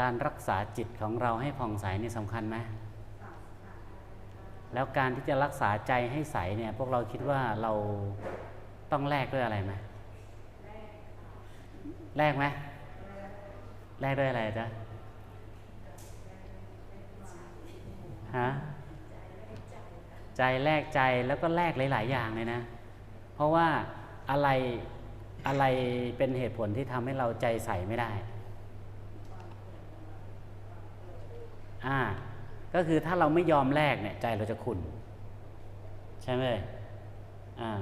การรักษาจิตของเราให้ผ่องใสนี่สำคัญไหมแล้วการที่จะรักษาใจให้ใสเนี่ยพวกเราคิดว่าเราต้องแลกด้วยอะไรไหมแลกไหมแลกด้วยอะไรจ๊ะฮะใจแลกใจแล้วก็แลกหลาย ๆ อย่างเลยนะ เพราะว่าอะไรอะไรเป็นเหตุผลที่ทำให้เราใจใสไม่ได้ อ่าก็คือถ้าเราไม่ยอมแลกเนี่ยใจเราจะขุ่นใช่ไหมอ่า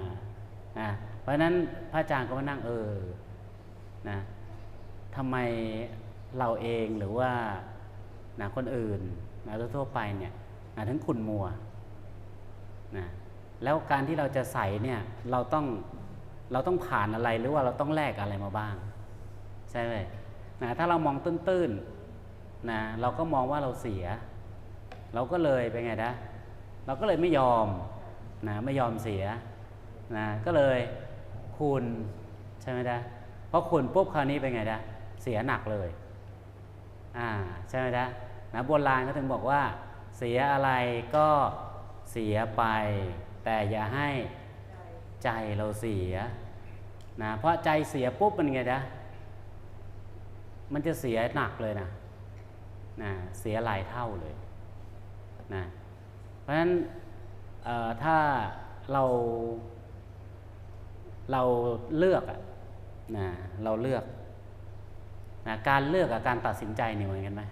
นะเพราะนั้นพระอาจารย์ก็มานั่งเออนะทำไมเราเองหรือว่านะคนอื่นนะทั่วไปเนี่ยนะถึงขุ่นมัวนะแล้วการที่เราจะใส่เนี่ยเราต้องเราต้องผ่านอะไรหรือว่าเราต้องแลกอะไรมาบ้าง ใช่ไหมนะถ้าเรามองตื้นๆ นะเราก็มองว่าเราเสีย เราก็เลยเป็นไงนะเราก็เลยไม่ยอมนะไม่ยอมเสียนะก็เลยคุณใช่ไหมนะเพราะคุณปุ๊บคราวนี้เป็นไงนะเสียหนักเลยอ่าใช่ไหมนะนะโบราณก็ถึงบอกว่า เสียอะไรก็เสียไป แต่อย่าให้ใจเราเสียนะเพราะใจเสียปุ๊บเป็นไงนะมันจะเสียหนักเลยนะ นะเสียหลายเท่าเลยนะเพราะฉะนั้นถ้าเราเราเลือกอะนะเราเลือกนะการเลือกกับการตัดสินใจนี่เหมือนกันไหม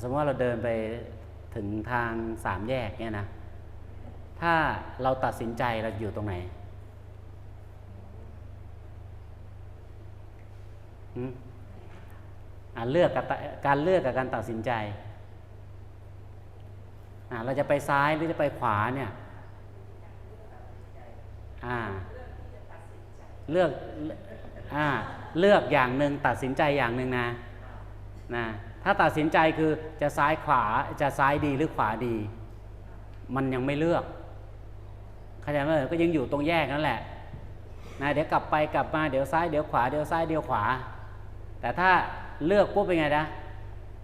สมมติว่าเราเดินไปถึงทางสามแยกเนี่ยนะ ถ้าเราตัดสินใจเราอยู่ตรงไหนหืม เลือกกับการเลือกกับการตัดสินใจอ่าเราจะไปซ้ายหรือจะไปขวาเนี่ยอ่าเลือกอ่าเลือกอย่างหนึ่งตัดสินใจอย่างหนึ่งนะนะถ้าตัดสินใจคือจะซ้ายขวาจะซ้ายดีหรือขวาดี มันยังไม่เลือกเข้าใจไหมก็ยังอยู่ตรงแยกนั่นแหละนะเดี๋ยวกลับไปกลับมาเดี๋ยวซ้ายเดี๋ยวขวาเดี๋ยวซ้ายเดี๋ยวขวา แต่ถ้า เลือกปุ๊บเป็นไงนะ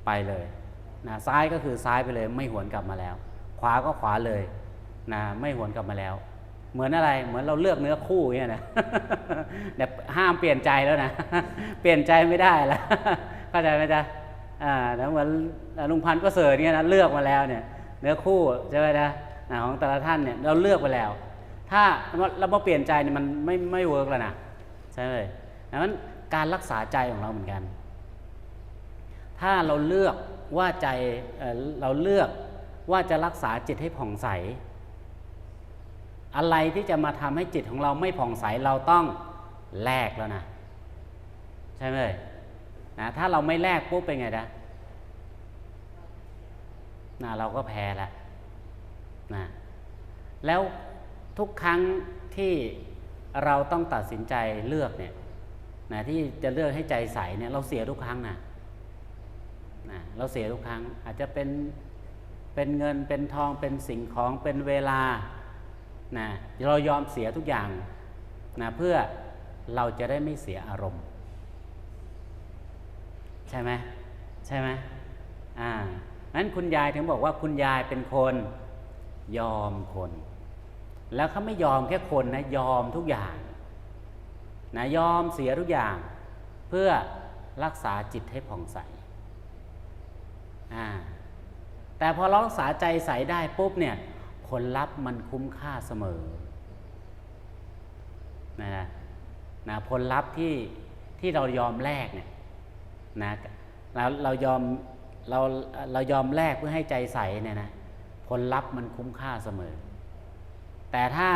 ไปเลยนะซ้ายก็คือซ้ายไปเลย ไม่หวนกลับมาแล้ว ขวาก็ขวาเลยนะไม่หวนกลับมาแล้ว เหมือนอะไรเหมือนเราเลือกเนื้อคู่เนี่ยนะแต่ห้ามเปลี่ยนใจแล้วนะ เปลี่ยนใจไม่ได้แล้วเข้าใจไหมจ๊ะอ่าแล้วเหมือนลุงพันธ์ประเสิริฐเนี่ยนะเลือกมาแล้วเนี่ยเนื้อคู่ใช่ไหมนะของแต่ละท่านเนี่ยเราเลือกไปแล้ว ถ้าเรามาเปลี่ยนใจเนี่ยมันไม่ไม่เวิร์กแล้วนะใช่ไหมดังนั้นการรักษาใจของเราเหมือนกัน ถ้าเราเลือกว่าใจเราเลือกว่าจะรักษาจิตให้ผ่องใส อะไรที่จะมาทำให้จิตของเราไม่ผ่องใสเราต้องแลกแล้วนะ ใช่ไหมนะถ้าเราไม่แลกปุ๊บเป็นไงนะนะเราก็แพ้แล้วนะแล้วทุกครั้งที่เราต้องตัดสินใจเลือกเนี่ยนะที่จะเลือกให้ใจใสเนี่ยเราเสียทุกครั้งนะ นะเราเสียทุกครั้งอาจจะเป็นเป็นเงินเป็นทองเป็นสิ่งของเป็นเวลานะเรายอมเสียทุกอย่างนะเพื่อเราจะได้ไม่เสียอารมณ์ ใช่ไหมใช่ไหมอ่านั้นคุณยายถึงบอกว่าคุณยายเป็นคนยอมคน แล้วเขาไม่ยอมแค่คนนะยอมทุกอย่างนะยอมเสียทุกอย่าง เพื่อรักษาจิตให้ผ่องใส แต่พอเรารักษาใจใสได้ปุ๊บเนี่ยผลลัพธ์มันคุ้มค่าเสมอนะนะผลลัพธ์ที่ที่เรายอมแลกเนี่ยนะเราเรายอมเราเรายอมแลกเพื่อให้ใจใสเนี่ยนะผลลัพธ์มันคุ้มค่าเสมอ แต่ถ้า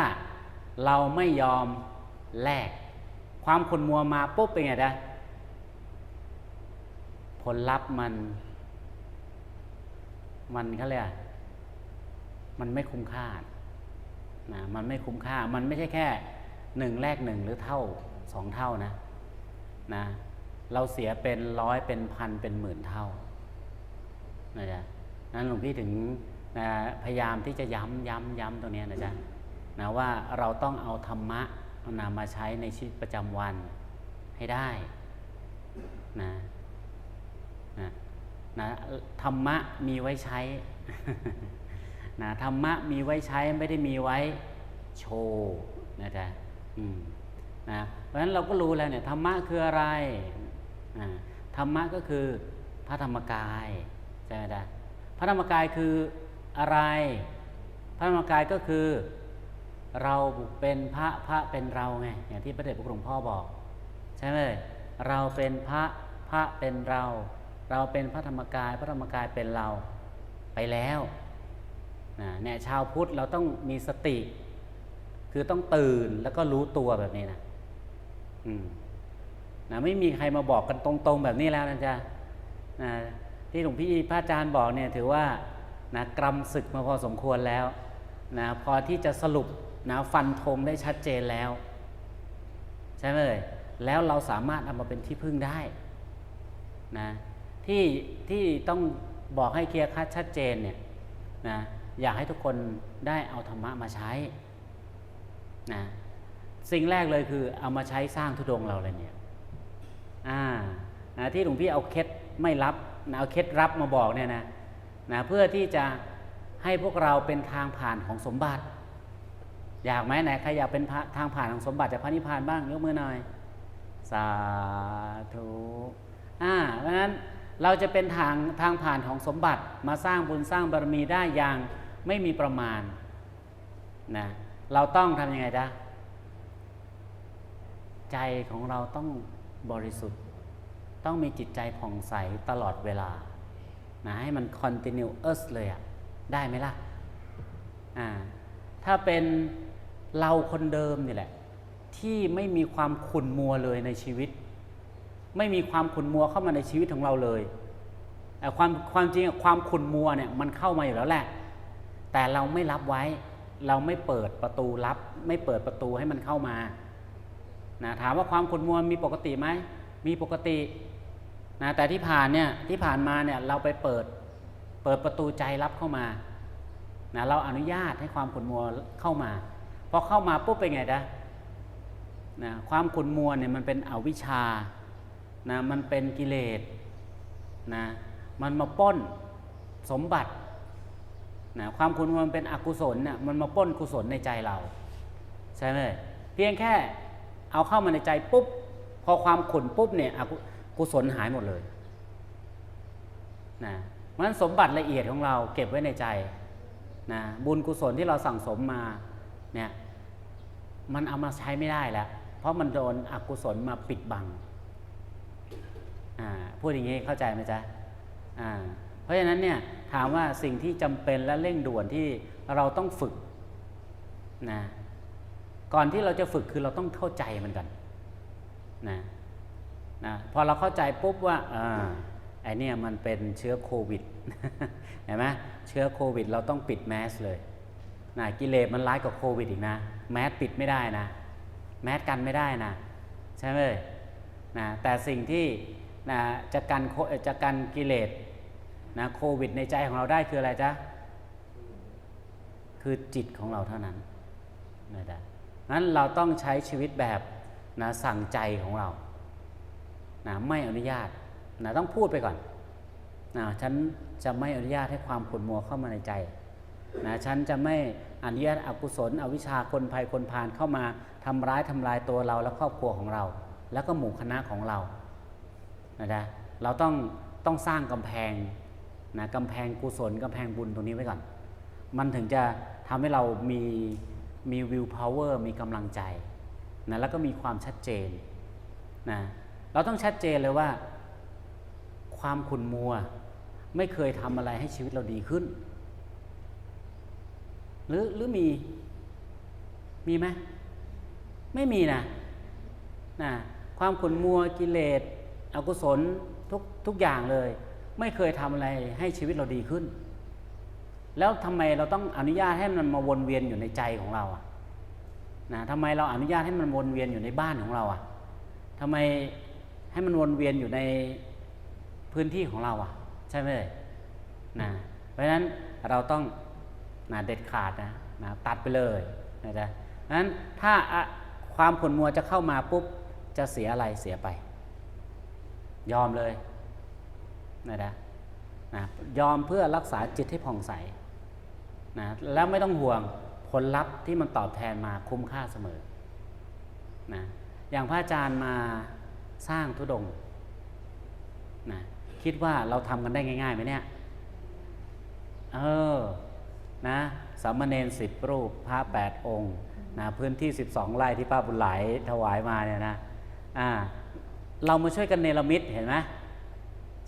เราไม่ยอมแลกความขุนมัวมาปุ๊บเป็นไงนะผลลัพธ์มัน มันเขาเรียกมันไม่คุ้มค่านะมันไม่คุ้มค่า มันไม่ใช่แค่หนึ่งแลกหนึ่งหรือเท่าสองเท่านะนะ เราเสียเป็นร้อยเป็นพันเป็นหมื่นเท่านะจ๊ะนั้นหลวงพี่ถึงนะพยายามที่จะย้ำย้ำย้ำตรงนี้นะจ๊ะนะว่าเราต้องเอาธรรมะนำมาใช้ในชีวิตประจำวันให้ได้นะ ธรรมะมีไว้ใช้นะธรรมะมีไว้ใช้ไม่ได้มีไว้โชว์นะจ๊ะอืมนะเพราะฉะนั้นเราก็รู้แล้วเนี่ยธรรมะคืออะไรอ่าธรรมะก็คือพระธรรมกายใช่ไหมจ๊ะพระธรรมกายคืออะไร พระธรรมกายก็คือเราเป็นพระพระเป็นเราไงอย่างที่พระเดชพระคุณหลวงพ่อบอก ใช่ไหมเราเป็นพระพระเป็นเรา เราเป็นพระธรรมกาย พระธรรมกายเป็นเราไปแล้วนะเนี่ยชาวพุทธเราต้องมีสติ คือต้องตื่นแล้วก็รู้ตัวแบบนี้นะอืมนะไม่มีใครมาบอกกันตรง ๆ แบบนี้แล้วนะจ๊ะนะที่หลวงพี่พระอาจารย์บอกเนี่ยถือว่านะกรรมศึกมาพอสมควรแล้วนะพอที่จะสรุปนะฟันธงได้ชัดเจนแล้ว ใช่ไหมเลยแล้วเราสามารถเอามาเป็นที่พึ่งได้นะ ที่ที่ต้องบอกให้เคลียร์คัดชัดเจนเนี่ยนะอยากให้ทุกคนได้เอาธรรมะมาใช้นะสิ่งแรกเลยคือเอามาใช้สร้างทุดงเราเลยเนี่ยอ่านะที่หลวงพี่เอาเคล็ดไม่รับนะเอาเคล็ดรับมาบอกเนี่ยนะนะเพื่อที่จะให้พวกเราเป็นทางผ่านของสมบัติ อยากไหมไหนใครอยากเป็นทางผ่านของสมบัติจากพระนิพพานบ้างยกมือหน่อยสาธุอ่าเพราะฉะนั้น เราจะเป็นทางทางผ่านของสมบัติมาสร้างบุญสร้างบารมีได้อย่างไม่มีประมาณนะเราต้องทำยังไงจ๊ะใจของเราต้องบริสุทธิ์ ต้องมีจิตใจผ่องใสตลอดเวลานะให้มัน continuous เลยอะได้ไหมล่ะอ่าถ้าเป็นเราคนเดิมนี่แหละ ที่ไม่มีความขุ่นมัวเลยในชีวิต ไม่มีความขุ่นมัวเข้ามาในชีวิตของเราเลยแต่ความความจริงความขุ่นมัวเนี่ยมันเข้ามาอยู่แล้วแหละ แต่เราไม่รับไว้ เราไม่เปิดประตูรับ ไม่เปิดประตูให้มันเข้ามานะถามว่าความขุ่นมัวมีปกติไหมมีปกตินะแต่ที่ผ่านเนี่ยที่ผ่านมาเนี่ยเราไปเปิดเปิดประตูใจรับเข้ามานะเราอนุญาตให้ความขุ่นมัวเข้ามาพอเข้ามาปุ๊บเป็นไงนะนะความขุ่นมัวเนี่ยมันเป็นอวิชชา นะมันเป็นกิเลสนะมันมาป้นสมบัตินะความขุ่นมัวมันเป็นอกุศลเนี่ยมันมาป้นกุศลในใจเรา ใช่ไหมเพียงแค่เอาเข้ามาในใจปุ๊บ พอความขุ่นปุ๊บเนี่ยอกุศลหายหมดเลยนะมันสมบัติละเอียดของเราเก็บไว้ในใจนะบุญกุศลที่เราสั่งสมมาเนี่ยมันเอามาใช้ไม่ได้แล้ว เพราะมันโดนอกุศลมาปิดบัง พูดอย่างนี้เข้าใจไหมจ๊ะเพราะฉะนั้นเนี่ยถามว่าสิ่งที่จำเป็นและเร่งด่วนที่เราต้องฝึกนะก่อนที่เราจะฝึกคือเราต้องเข้าใจมันกันนะนะพอเราเข้าใจปุ๊บว่าอ่าไอเนี่ยมันเป็นเชื้อโควิดเห็นไหมเชื้อโควิด เราต้องปิดแมสเลยนะกิเลสมันร้ายกว่าโควิดอีกนะ แมสปิดไม่ได้นะ แมสกันไม่ได้นะ ใช่ไหมนะแต่สิ่งที่ นะจะกันโคจะกันกิเลสนะโควิดในใจของเราได้คืออะไรจ๊ะ คือจิตของเราเท่านั้นนะจ๊ะนั้นเราต้องใช้ชีวิตแบบนะสั่งใจของเรานะไม่อนุญาตนะต้องพูดไปก่อนนะฉันจะไม่อนุญาตให้ความขุ่นมัวเข้ามาในใจนะฉันจะไม่อนุญาตอกุศล อวิชชาคนภัยคนพาลเข้ามาทำร้ายทำลายตัวเราและครอบครัวของเรา แล้วก็หมู่คณะของเรา นะจ๊ะเราต้องต้องสร้างกำแพงนะกำแพงกุศลกำแพงบุญตรงนี้ไว้ก่อน มันถึงจะทำให้เรามีมีวิวพาวเวอร์มีกำลังใจนะแล้วก็มีความชัดเจนนะเราต้องชัดเจนเลยว่า ความขุ่นมัว ไม่เคยทำอะไรให้ชีวิตเราดีขึ้น หรือหรือมีมีไหมไม่มีนะนะความขุ่นมัวกิเลส อกุศลทุกทุกอย่างเลย ไม่เคยทำอะไรให้ชีวิตเราดีขึ้น แล้วทำไมเราต้องอนุญาตให้มันมาวนเวียนอยู่ในใจของเราอะนะทำไมเราอนุญาตให้มันวนเวียนอยู่ในบ้านของเราอะทำไมให้มันวนเวียนอยู่ในพื้นที่ของเราอะ ใช่ไหมนะเพราะฉะนั้นเราต้องนะเด็ดขาดนะนะตัดไปเลยนะจ๊ะนั้นถ้าความขุ่นมัวจะเข้ามาปุ๊บจะเสียอะไรเสียไป ยอมเลยนะจ๊ะนะยอมเพื่อรักษาจิตให้ผ่องใสนะแล้วไม่ต้องห่วงผลลัพธ์ที่มันตอบแทนมาคุ้มค่าเสมอนะอย่างพระอาจารย์มาสร้างทุดงนะคิดว่าเราทำกันได้ง่ายๆไหมเนี่ย เออ นะสามเณรสิบรูปพระแปดองค์นะพื้นที่ 12 ไร่ที่ป้าบุญไหลถวายมาเนี่ยนะ อ่า เรามาช่วยกันเนรมิตเห็นไหม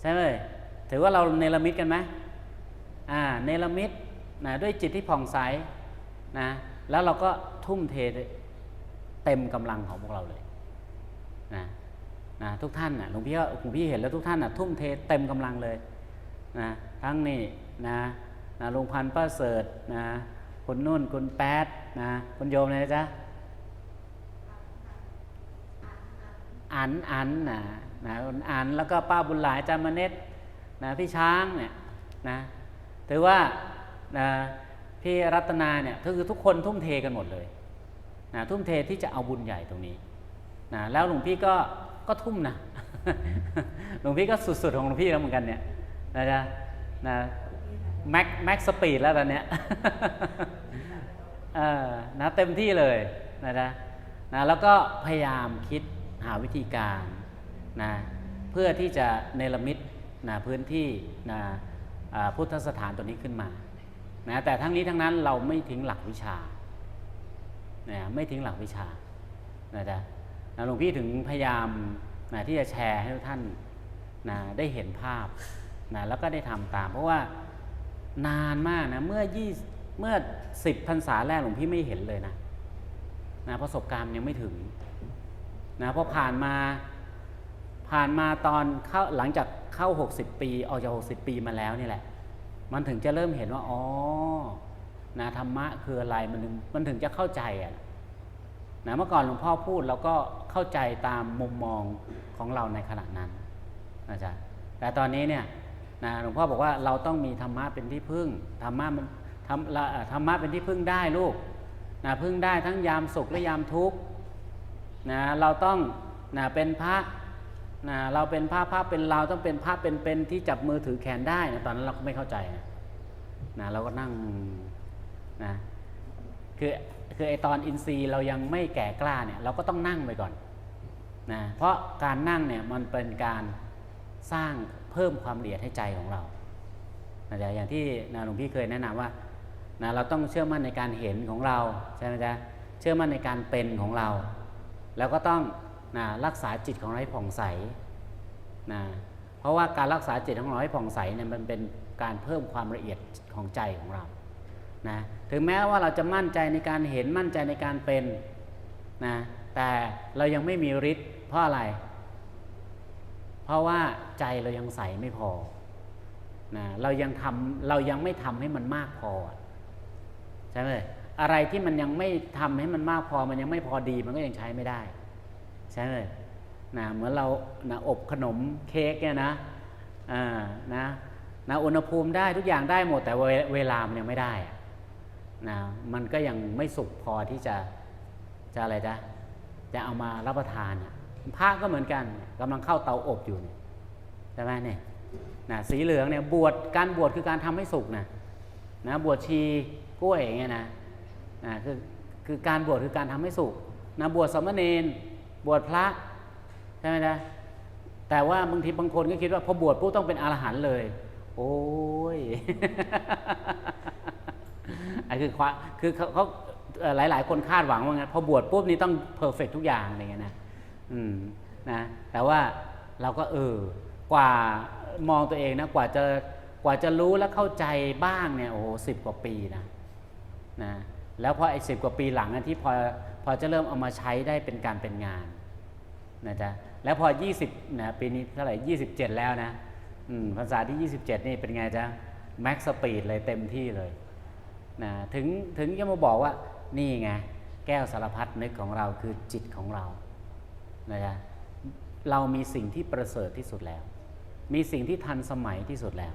ใช่ไหมถือว่าเราเนรมิตกันไหมอ่าเนรมิตนะด้วยจิตที่ผ่องใสนะแล้วเราก็ทุ่มเทเต็มกำลังของพวกเราเลยนะนะทุกท่านนะหลวงพี่ก็หลวงพี่เห็นแล้วทุกท่านนะทุ่มเทเต็มกำลังเลยนะทั้งนี่นะนะลุงพันธ์ป้าเสริฐนะคุณนุ่นคุณแป๊ดนะคุณโยมเลยนะจ๊ะ อันอันนะนะอันแล้วก็ป้าบุญหลายจามเน็ตนะพี่ช้างเนี่ยนะถือว่านะพี่รัตนาเนี่ยก็คือทุกคนทุ่มเทกันหมดเลยนะทุ่มเทที่จะเอาบุญใหญ่ตรงนี้นะแล้วหลวงพี่ก็ก็ทุ่มนะหลวงพี่ก็สุดๆของหลวงพี่แล้วเหมือนกันเนี่ยนะจ๊ะนะแม็กแม็กสปีดแล้วตอนเนี้ยเออนะเต็มที่เลยนะจ๊ะนะแล้วก็พยายามคิด หาวิธีการนะเพื่อที่จะเนรมิตนะพื้นที่นะพุทธสถานตัวนี้ขึ้นมานะแต่ทั้งนี้ทั้งนั้นเราไม่ทิ้งหลักวิชานะไม่ทิ้งหลักวิชานะจ๊ะนะหลวงพี่ถึงพยายามนะที่จะแชร์ให้ทุกท่านนะได้เห็นภาพนะแล้วก็ได้ทำตาม เพราะว่านานมากนะเมื่อยี่เมื่อสิบพรรษาแรกหลวงพี่ไม่เห็นเลยนะนะประสบการณ์ยังไม่ถึง นะพอผ่านมาผ่านมาตอนเข้าหลังจากเข้า 60 ปีออกจาก60 ปีมาแล้วนี่แหละ มันถึงจะเริ่มเห็นว่าอ๋อนะธรรมะคืออะไรมันถึงมันถึงจะเข้าใจอะนะเมื่อก่อนหลวงพ่อพูดเราก็เข้าใจตามมุมมองของเราในขณะนั้นนะจ๊ะแต่ตอนนี้เนี่ยนะหลวงพ่อบอกว่าเราต้องมีธรรมะเป็นที่พึ่งธรรมะมันธรรมะธรรมะเป็นที่พึ่งได้ลูกนะพึ่งได้ทั้งยามสุขและยามทุกข์ นะเราต้องนะเป็นพระนะเราเป็นพระพระเป็นเราต้องเป็นพระเป็นเป็นที่จับมือถือแขนได้นะตอนนั้นเราก็ไม่เข้าใจนะนะเราก็นั่งนะคือคือไอตอนอินทรีย์เรายังไม่แก่กล้าเนี่ยเราก็ต้องนั่งไปก่อนนะเพราะการนั่งเนี่ยมันเป็นการสร้างเพิ่มความละเอียดให้ใจของเรานะจ๊ะอย่างที่นะหลวงพี่เคยแนะนำว่านะเราต้องเชื่อมั่นในการเห็นของเราใช่ไหมจ๊ะเชื่อมั่นในการเป็นของเรา แล้วก็ต้องนะรักษาจิตของเราให้ผ่องใสนะเพราะว่าการรักษาจิตของเราให้ผ่องใสเนี่ยมันเป็นการเพิ่มความละเอียดของใจของเรานะถึงแม้ว่าเราจะมั่นใจในการเห็นมั่นใจในการเป็นนะแต่เรายังไม่มีฤทธิ์เพราะอะไร เพราะว่าใจเรายังใสไม่พอนะเรายังทำเรายังไม่ทำให้มันมากพอใช่ไหม อะไรที่มันยังไม่ทำให้มันมากพอมันยังไม่พอดีมันก็ยังใช้ไม่ได้ใช่ไหมนะเหมือนเรานะอบขนมเค้กเนี่ยนะอ่านะนะอุณหภูมิได้ทุกอย่างได้หมดแต่เวเวลามันยังไม่ได้อะนะมันก็ยังไม่สุกพอที่จะจะอะไรจะจะเอามารับประทานอะพระก็เหมือนกันกำลังเข้าเตาอบอยู่เนี่ยใช่ไหมเนี่ยนะสีเหลืองเนี่ยบวชการบวชคือการทำให้สุกนะนะบวชชีกล้วยอย่างเงี้ยนะ นะคือคือการบวชคือการทำให้สุกนะบวชสามเณรบวชพระใช่ไหมนะแต่ว่าบางทีบางคนก็คิดว่าพอบวชปุ๊บต้องเป็นอรหันต์เลย โอ้ยอันคือความคือเขาเขาเอ่อหลายๆคนคาดหวังว่างั้นพอบวชปุ๊บนี่ต้องเพอร์เฟกทุกอย่างอะไรเงี้ยนะอืมนะแต่ว่าเราก็เออกว่ามองตัวเองนะกว่าจะกว่าจะรู้และเข้าใจบ้างเนี่ยโอ้สิบกว่าปีนะนะ แล้วพอไอ้สิบกว่าปีหลังนะที่พอพอจะเริ่มเอามาใช้ได้เป็นการเป็นงานนะจ๊ะแล้วพอ 20นะปีนี้เท่าไหร่ 27 แล้วนะอืมภาษาที่ 27 นี่เป็นไงจ๊ะแม็กสปีดเลยเต็มที่เลยนะถึงถึงจะมาบอกว่านี่ไงแก้วสารพัดนึกของเราคือจิตของเรานะจ๊ะเรามีสิ่งที่ประเสริฐที่สุดแล้ว มีสิ่งที่ทันสมัยที่สุดแล้ว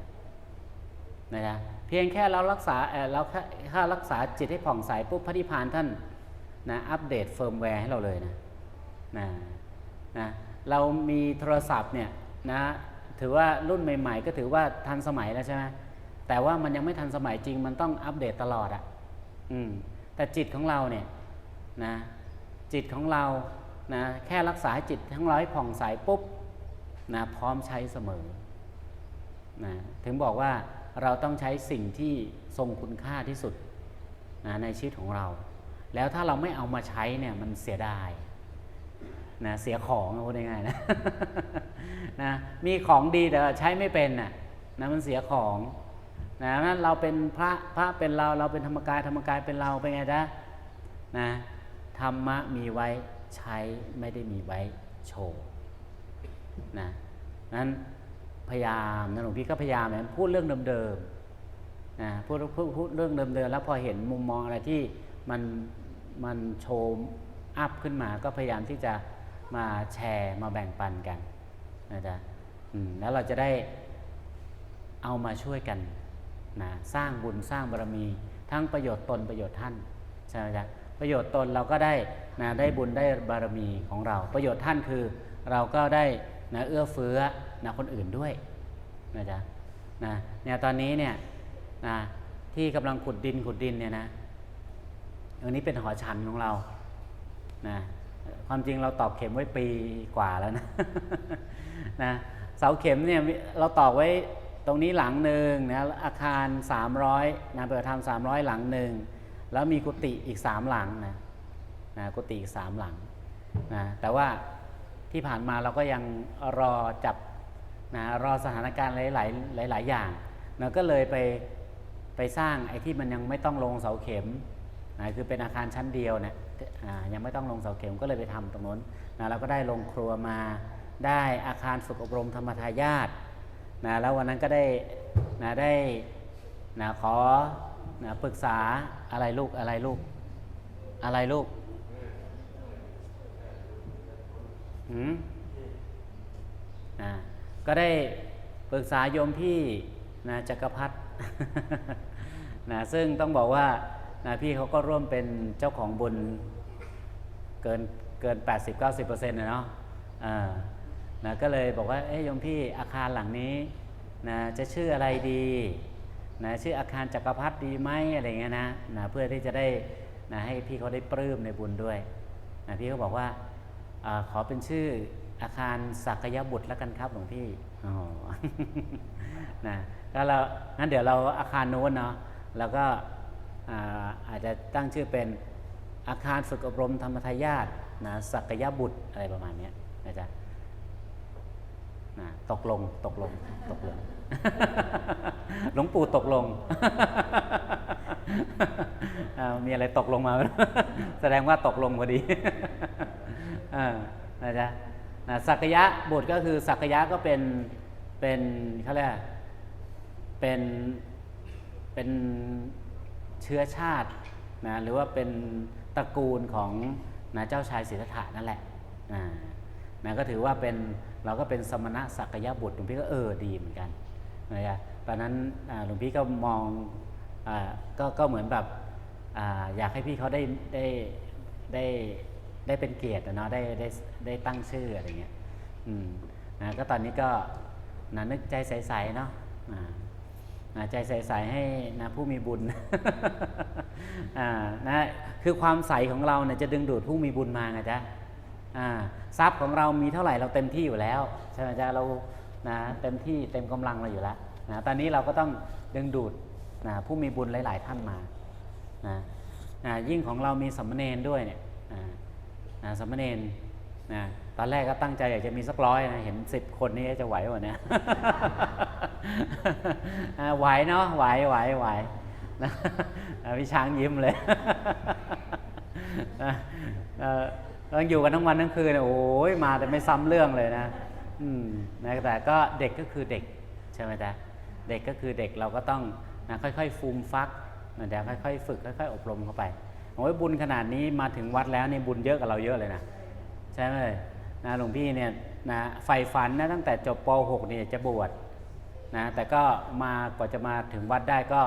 นะเพียงแค่เรารักษาเราแค่ถ้ารักษาจิตให้ผ่องใสปุ๊บพระนิพพานท่านนะอัปเดตเฟิร์มแวร์ให้เราเลยนะนะนะเรามีโทรศัพท์เนี่ยนะถือว่ารุ่นใหม่ ๆ ก็ถือว่าทันสมัยแล้วใช่ไหมแต่ว่ามันยังไม่ทันสมัยจริงมันต้องอัปเดตตลอดอะ่ะอืมแต่จิตของเราเนี่ยนะจิตของเรานะแค่รักษาให้จิตทั้งร้อยผ่องใสปุ๊บนะพร้อมใช้เสมอนะถึงบอกว่า เราต้องใช้สิ่งที่ทรงคุณค่าที่สุดนะในชีวิตของเรา แล้วถ้าเราไม่เอามาใช้เนี่ยมันเสียดายนะเสียของพูดง่ายๆนะนะมีของดีแต่ใช้ไม่เป็นน่ะนะมันเสียของนะนั้นเราเป็นพระพระเป็นเราเราเป็นธรรมกายธรรมกายเป็นเราเป็นไงจ๊ะนะธรรมะมีไว้ใช้ไม่ได้มีไว้โชว์นะนั้น พยายามนะหลวงพี่ก็พยายามนะพูดเรื่องเดิมๆนะพูดพูดพูดเรื่องเดิมๆแล้วพอเห็นมุมมองอะไรที่มันมันโชว์อัพขึ้นมา ก็พยายามที่จะมาแชร์มาแบ่งปันกันนะจ๊ะแล้วเราจะได้เอามาช่วยกันนะสร้างบุญสร้างบารมี ทั้งประโยชน์ตนประโยชน์ท่านใช่ไหมจ๊ะประโยชน์ตนเราก็ได้นะได้บุญได้บารมีของเรา ประโยชน์ท่านคือเราก็ได้นะเอื้อเฟื้อ นะคนอื่นด้วยนะจ๊ะนะเนี่ยตอนนี้เนี่ยนะที่กำลังขุดดินขุดดินเนี่ยนะอันนี้เป็นหอฉันของเรานะความจริงเราตอกเข็มไว้ปีกว่าแล้วนะนะเสาเข็มเนี่ยเราตอกไว้ตรงนี้หลังหนึ่งนะอาคาร 300นะเปิดทำ300หลังหนึ่งแล้วมีกุฏิอีก3หลังนะนะกุฏิอีก3หลังนะแต่ว่าที่ผ่านมาเราก็ยังรอจับ นะรอสถานการณ์หลาย ๆ หลาย ๆ อย่างนะก็เลยไปไปสร้างไอ้ที่มันยังไม่ต้องลงเสาเข็มนะคือเป็นอาคารชั้นเดียวเนี่ยยังไม่ต้องลงเสาเข็มก็เลยไปทำตรงนู้นนะเราก็ได้ลงครัวมาได้อาคารฝึกอบรมธรรมทายาทนะแล้ววันนั้นก็ได้นะได้นะขอนะปรึกษาอะไรลูกอะไรลูก อะไรลูกหืมนะ ก็ได้ปรึกษาโยมพี่นะจักรพัฒนะซึ่งต้องบอกว่านะพี่เขาก็ร่วมเป็นเจ้าของบุญเกินเกิน 80-90%นะเนาะอ่านะก็เลยบอกว่าเอ้ยโยมพี่อาคารหลังนี้นะจะชื่ออะไรดีนะชื่ออาคารจักรพัฒดีไหมอะไรเงี้ยนะนะเพื่อที่จะได้นะให้พี่เขาได้ปลื้มในบุญด้วยนะพี่เขาบอกว่าอาขอเป็นชื่อ อาคารสักยบุตรแล้วกันครับหลวงพี่อ๋อนะแล้วเรางั้นเดี๋ยวเราอาคารนู้นเนาะแล้วก็อ่าอาจจะตั้งชื่อเป็นอาคารฝึกอบรมธรรมทายาทนะสักยบุตรอะไรประมาณเนี้ยนะจ๊ะนะตกลงตกลงตกลง หลวงปู่ตกลงอ่ามีอะไรตกลงมา แสดงว่าตกลงพอดีอ่านะจ๊ะ นะสักยะบุตรก็คือสักยะก็เป็นเป็นเขาเรียกเป็นเป็นเชื้อชาตินะหรือว่าเป็นตระกูลของนะเจ้าชายสิทธัตถะนั่นแหละนะก็ถือว่าเป็นเราก็เป็นสมณะสักยะบุตรหลวงพี่ก็เออดีเหมือนกันนะจ๊ะตอนนั้นหลวงพี่ก็มองอก็ก็เหมือนแบบออยากให้พี่เขาได้ได้ได้ ได้เป็นเกียรติอะเนาะได้ได้ได้ตั้งชื่ออะไรเงี้ยอืมนะก็ตอนนี้ก็นะนึกใจใสๆเนาะอ่านะใจใสๆให้นะผู้มีบุญอ่านะคือความใสของเราเนี่ยจะดึงดูดผู้มีบุญมาไงจ๊ะอ่าทรัพย์ของเรามีเท่าไหร่เราเต็มที่อยู่แล้วใช่ไหมจ๊ะเรานะเต็มที่เต็มกำลังเราอยู่แล้วนะตอนนี้เราก็ต้องดึงดูดนะผู้มีบุญหลาย ๆ ท่านมานะนะยิ่งของเรามีสัมมเนนด้วยเนี่ย นะสัมมเนนนะตอนแรกก็ตั้งใจอยากจะมีสักร้อยนะเห็นสิบคนนี้จะไหววะเนี่ยไหวเนาะไหวไหวไหวนะพี่ช้างยิ้มเลยนะเอ่อต้องอยู่กันทั้งวันทั้งคืนนะโอ้ยมาแต่ไม่ซ้ำเรื่องเลยนะอืมนะแต่ก็เด็กก็คือเด็กใช่ไหมจ๊ะเด็กก็คือเด็กเราก็ต้องนะค่อยๆฟูมฟักนะเดี๋ยวค่อยๆฝึกค่อยๆอบรมเข้าไป โอ้ยบุญขนาดนี้มาถึงวัดแล้วนี่บุญเยอะกับเราเยอะเลยนะใช่ไหมนะหลวงพี่เนี่ยนะใฝ่ฝันนะตั้งแต่จบป .6 เนี่ยจะบวชนะแต่ก็มากว่าจะมาถึงวัดได้ก็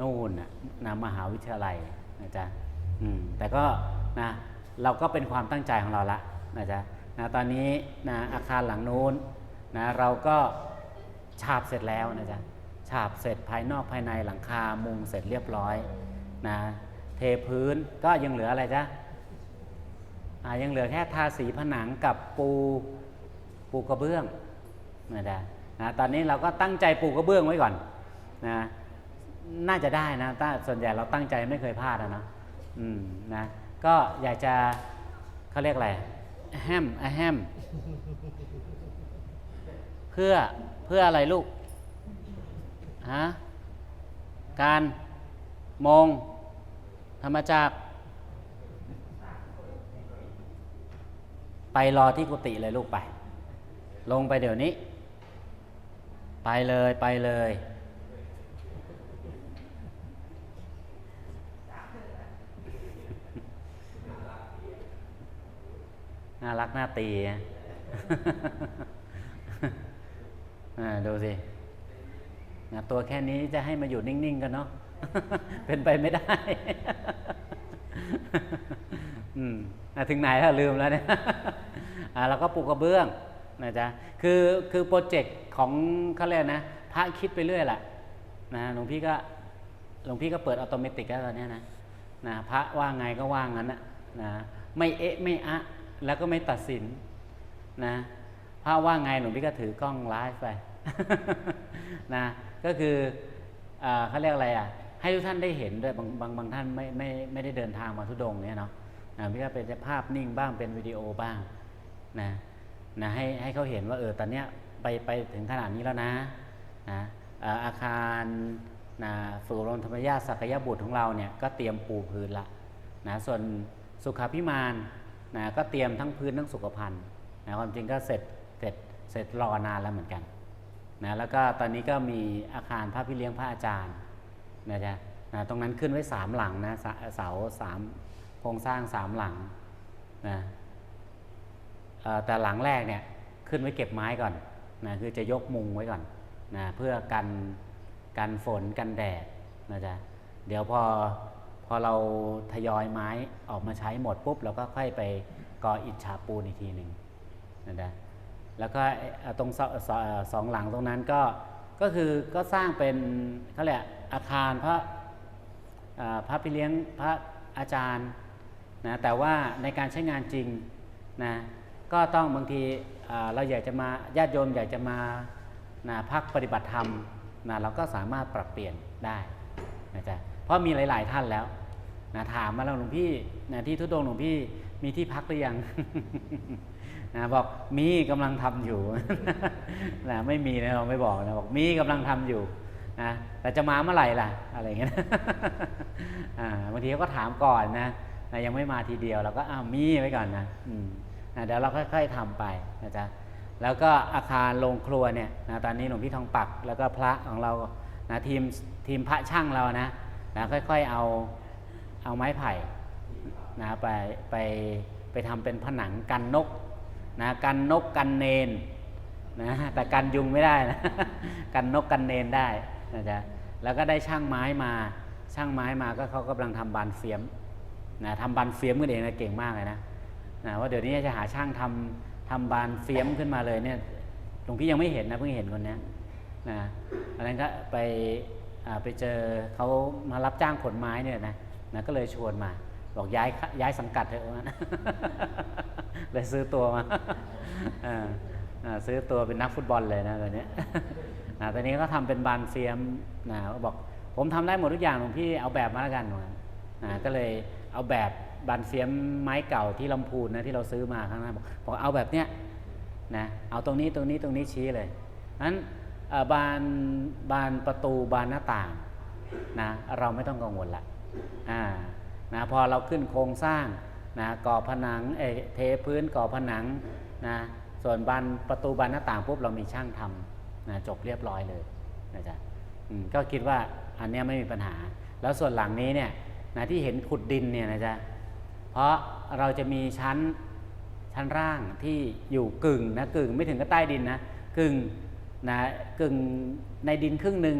นู่นนะนะมหาวิทยาลัยนะจ๊ะอืมแต่ก็นะเราก็เป็นความตั้งใจของเราละนะจ๊ะนะตอนนี้นะอาคารหลังนู้นนะเราก็ฉาบเสร็จแล้วนะจ๊ะฉาบเสร็จภายนอกภายในหลังคามุงเสร็จเรียบร้อยนะ เทพื้นก็ยังเหลืออะไรจ๊ะยังเหลือแค่ทาสีผนังกับปูปูกระเบื้องนะจ๊ะนะตอนนี้เราก็ตั้งใจปูกระเบื้องไว้ก่อนนะน่าจะได้นะถ้าส่วนใหญ่เราตั้งใจไม่เคยพลาดอะเนาะอืมนะก็อยากจะเขาเรียกอะไรแฮมอะแฮมเพื่อเพื่ออะไรลูกฮะการมอง ธรรมจักรไปรอที่กุฏิเลยลูกไป ลงไปเดี๋ยวนี้ ไปเลยไปเลยน่ารักน่าตีอ่าดูสินตัวแค่นี้จะให้มาอยู่นิ่ง ๆ กันเนาะ เป็นไปไม่ได้อืมอะถึงไหนแล้วลืมแล้วเนี่ยอ่าเราก็ปลูกกระเบื้องนะจ๊ะคือคือโปรเจกต์ของเขาเรียกนะพระคิดไปเรื่อยแหละนะหลวงพี่ก็หลวงพี่ก็เปิดอัตโนมัติแล้วตอนนี้นะนะพระว่าไงก็ว่างั้นนะนะไม่เอะไม่อะแล้วก็ไม่ตัดสินนะพระว่าไงหลวงพี่ก็ถือกล้องไลฟ์ไปนะก็คืออ่าเขาเรียกอะไรอะ ให้ทุกท่านได้เห็นด้วยบางบางบางท่านไม่ไม่ไม่ได้เดินทางมาทุดงเนี่ยเนาะนะพี่ก็เป็นภาพนิ่งบ้างเป็นวิดีโอบ้างนะนะให้ให้เขาเห็นว่าเออตอนเนี้ยไปไปถึงขนาดนี้แล้วนะนะอาคารนะฝึกอบรมธรรมญาติศักยบุตรของเราเนี่ยก็เตรียมปูพื้นละนะส่วนสุขาพิมานนะก็เตรียมทั้งพื้นทั้งสุขภัณฑ์นะความจริงก็เสร็จเสร็จเสร็จรอนานแล้วเหมือนกันนะแล้วก็ตอนนี้ก็มีอาคารพระพี่เลี้ยงพระอาจารย์ นะจ๊ะนะตรงนั้นขึ้นไว้สามหลังนะเสาสามโครงสร้างสามหลังนะแต่หลังแรกเนี่ยขึ้นไว้เก็บไม้ก่อนนะคือจะยกมุงไว้ก่อนนะเพื่อกันกันฝนกันแดดนะจ๊ะเดี๋ยวพอพอเราทยอยไม้ออกมาใช้หมดปุ๊บเราก็ค่อยไปก่ออิฐฉาบปูนอีกทีหนึ่งนะจ๊ะแล้วก็ตรงสสเอ่อสองหลังตรงนั้นก็ก็คือก็สร้างเป็นเขาเรียก อาคารพระพระพี่เลี้ยงพระอาจารย์นะแต่ว่าในการใช้งานจริงนะก็ต้องบางทีเราอยากจะมาญาติโยมอยากจะมานะพักปฏิบัติธรรมนะเราก็สามารถปรับเปลี่ยนได้นะจ๊ะเพราะมีหลาย ๆ ท่านแล้วนะถามมาแล้วหลวงพี่นะที่ทุดงหลวงพี่มีที่พักหรือยังนะบอกมีกำลังทำอยู่นะไม่มีนะเราไม่บอกนะบอกมีกำลังทำอยู่ นะแต่จะมาเมื่อไหร่ล่ะอะไรเงี้ยบางทีเขาก็ถามก่อนนะนะยังไม่มาทีเดียวเราก็อ้าวมีไว้ก่อนนะนะเดี๋ยวเราค่อยๆทำไปนะจ๊ะแล้วก็อาคารโรงครัวเนี่ยนะตอนนี้หลวงพี่ทองปัก แล้วก็พระของเรานะทีมทีมพระช่างเรานะนะค่อยๆเอาเอาไม้ไผ่นะไปไปไปทำเป็นผนังกันนกนะกันนกกันเนนนะแต่กันยุงไม่ได้นะกันนกกันเนนได้ นะจ๊ะแล้วก็ได้ช่างไม้มา ช่างไม้มาก็เขากำลังทำบานเฟียมนะทำบานเฟียมกันเองนะเก่งมากเลยนะนะว่าเดี๋ยวนี้จะหาช่างทำทำบานเฟียมขึ้นมาเลยเนี่ยหลวงพี่ยังไม่เห็นนะเพิ่งเห็นคนนี้นะอันนั้นก็ไปไปเจอเขามารับจ้างขนไม้เนี่ยนะนะก็เลยชวนมา บอกย้ายย้ายสังกัดเถอะว่าเลยซื้อตัวมาอ่าอ่าซื้อตัวเป็นนักฟุตบอลเลยนะตอนนี้ นะตอนนี้ก็ทำเป็นบานเฟียมนะบอกผมทำได้หมดทุกอย่างหลวงพี่เอาแบบมาแล้วกันนะก็เลยเอาแบบบานเฟียมไม้เก่าที่ลำพูนนะที่เราซื้อมาข้างหน้าบอกบอกเอาแบบเนี้ยนะเอาตรงนี้ตรงนี้ตรงนี้ชี้เลยนั้นบานบานประตูบานหน้าต่างนะเราไม่ต้องกังวลละอ่านะพอเราขึ้นโครงสร้างนะก่อผนังเอเทพื้นก่อผนังนะส่วนบานประตูบานหน้าต่างปุ๊บเรามีช่างทำ นะจบเรียบร้อยเลยนะจ๊ะก็คิดว่าอันนี้ไม่มีปัญหา แล้วส่วนหลังนี้เนี่ยนะที่เห็นขุดดินเนี่ยนะจ๊ะเพราะเราจะมีชั้นชั้นล่างที่อยู่กึ่งนะกึ่งไม่ถึงกับใต้ดินนะกึ่งนะกึ่งในดินครึ่งหนึ่ง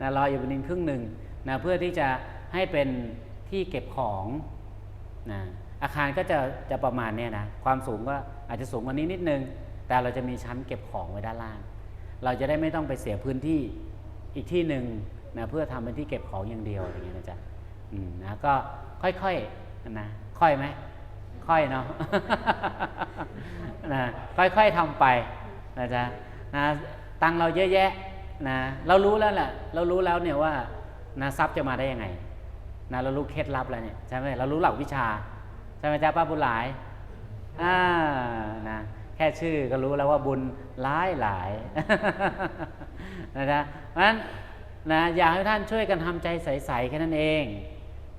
นะลอยอยู่บนดินครึ่งหนึ่งนะเพื่อที่จะให้เป็นที่เก็บของนะอาคารก็จะจะประมาณเนี้ยนะความสูงก็อาจจะสูงกว่านี้นิดนึง แต่เราจะมีชั้นเก็บของไว้ด้านล่าง เราจะได้ไม่ต้องไปเสียพื้นที่อีกที่หนึ่งนะเพื่อทำเป็นที่เก็บของอย่างเดียวอย่างเงี้ยนะจ๊ะอืมนะก็ค่อยๆนะค่อยไหมค่อยเนาะนะค่อยๆทำไปนะจ๊ะนะตังเราเยอะแยะนะเรารู้แล้วแหละเรารู้แล้วเนี่ยว่านะทรัพย์จะมาได้ยังไงนะเรารู้เคล็ดลับแล้วเนี่ยใช่ไหมเรารู้หลักวิชาใช่ไหมจ๊ะป้าบุญหลายอ่านะ แค่ชื่อก็รู้แล้วว่าบุญหลายหลายนะจ๊ะเพราะฉะนั้นนะอยากให้ท่านช่วยกันทำใจใสๆแค่นั้นเอง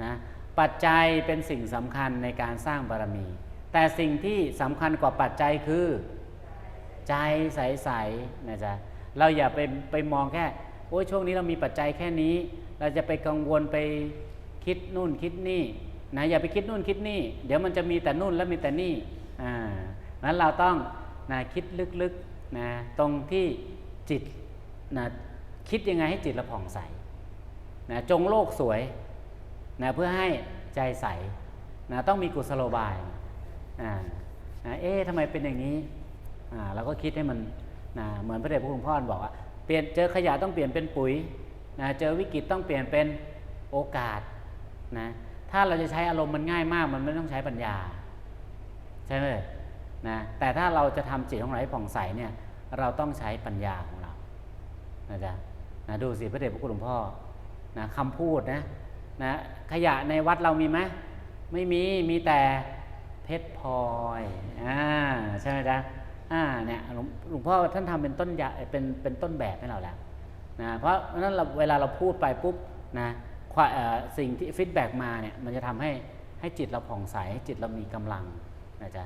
นะปัจจัยเป็นสิ่งสำคัญในการสร้างบารมี แต่สิ่งที่สำคัญกว่าปัจจัยคือ ใจใสๆนะจ๊ะเราอย่าไปไปมองแค่โอ้ยช่วงนี้เรามีปัจจัยแค่นี้ เราจะไปกังวลไปคิดนู่นคิดนี่นะอย่าไปคิดนู่นคิดนี่ เดี๋ยวมันจะมีแต่นู่นแล้วมีแต่นี่อ่า นั้นเราต้องนะคิดลึกๆนะตรงที่จิตนะคิดยังไงให้จิตเราผ่องใสนะจงโลกสวยนะเพื่อให้ใจใสนะต้องมีกุศโลบายอ่านะเอ๊ะทำไมเป็นอย่างนี้เราก็คิดให้มันนะเหมือนพระเดชพระคุณพ่อบอกว่าเปลี่ยนเจอขยะต้องเปลี่ยนเป็นปุ๋ยนะเจอวิกฤตต้องเปลี่ยนเป็นโอกาสนะถ้าเราจะใช้อารมณ์มันง่ายมากมันไม่ต้องใช้ปัญญา ใช่ไหม นะแต่ถ้าเราจะทำจิตของเราให้ผ่องใสเนี่ยเราต้องใช้ปัญญาของเรานะจ๊ะนะดูสิพระเดชพระคุณหลวงพ่อนะคำพูดนะนะขยะในวัดเรามีไหมไม่มีมีแต่เพชรพลอยอ่าใช่ไหมจ๊ะอ่าเนี่ยหลวงหลวงพ่อท่านทำเป็นต้นยาเป็นเป็นต้นแบบให้เราแล้วนะเพราะนั้นเราเวลาเราพูดไปปุ๊บนะสิ่งที่ฟีดแบ็กมาเนี่ยมันจะทำให้ให้จิตเราผ่องใสให้จิตเรามีกำลังนะจ๊ะ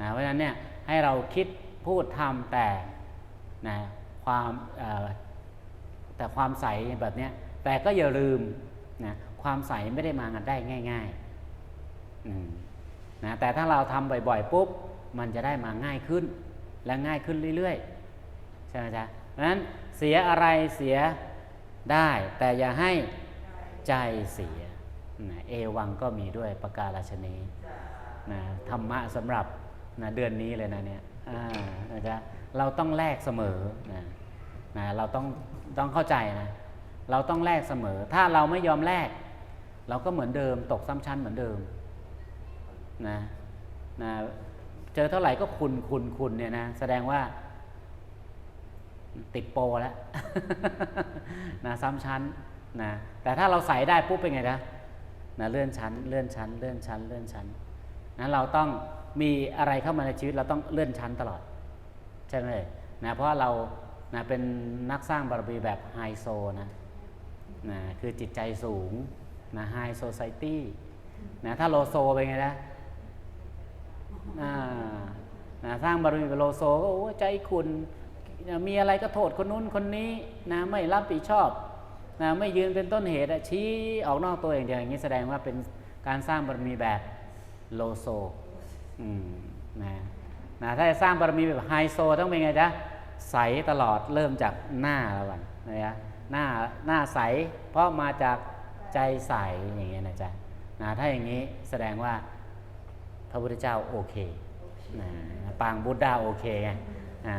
นะเพราะฉะนั้นเนี่ยให้เราคิดพูดทำแต่นะความแต่ความใสแบบนี้แต่ก็อย่าลืมนะความใสไม่ได้มากันได้ง่ายๆนะแต่ถ้าเราทำบ่อยๆปุ๊บมันจะได้มาง่ายขึ้น และง่ายขึ้นเรื่อยๆใช่ไหมจ๊ะเพราะฉะนั้นเสียอะไรเสียได้ แต่อย่าให้ใจเสียนะเอวังก็มีด้วยประกาศชนีนะธรรมะสำหรับ นะเดือนนี้เลยนะเนี่ยนะจ๊ะเราต้องแลกเสมอนะนะเราต้องต้องเข้าใจนะเราต้องแลกเสมอ ถ้าเราไม่ยอมแลกเราก็เหมือนเดิม ตกซ้ำชั้นเหมือนเดิมนะนะเจอเท่าไหร่ก็คุณคุณคุณเนี่ยนะแสดงว่าติดโปรแล้วนะซ้ำชั้นนะแต่ถ้าเราใส่ได้ปุ๊บเป็นไงนะนะเลื่อนชั้น เลื่อนชั้น เลื่อนชั้น เลื่อนชั้น นะเราต้องมีอะไรเข้ามาในชีวิตเราต้องเลื่อนชั้นตลอด ใช่ไหมนะเพราะเรานะเป็นนักสร้างบารมีแบบไฮโซนะนะคือจิตใจสูงนะไฮโซไซตี้นะถ้าโลโซเป็นไงนะนะสร้างบารมีแบบโลโซก็โอ้ใจคุณนะมีอะไรก็โทษคนนู้นคนนี้นะไม่รับผิดชอบนะไม่ยืนเป็นต้นเหตุชี้ออกนอกตัวอย่างเดียวอย่างนี้แสดงว่าเป็นการสร้างบารมีแบบ โลโซอืมนะนะถ้าจะสร้างบารมีแบบไฮโซต้องเป็นไงจ๊ะใสตลอดเริ่มจากหน้าแล้วกันนะจ๊ะหน้าหน้าใส เพราะมาจากใจใสอย่างเงี้ยนะจ๊ะนะถ้าอย่างนี้แสดงว่าพระพุทธเจ้าโอเคนะปางบุตดาโอเคไงอ่า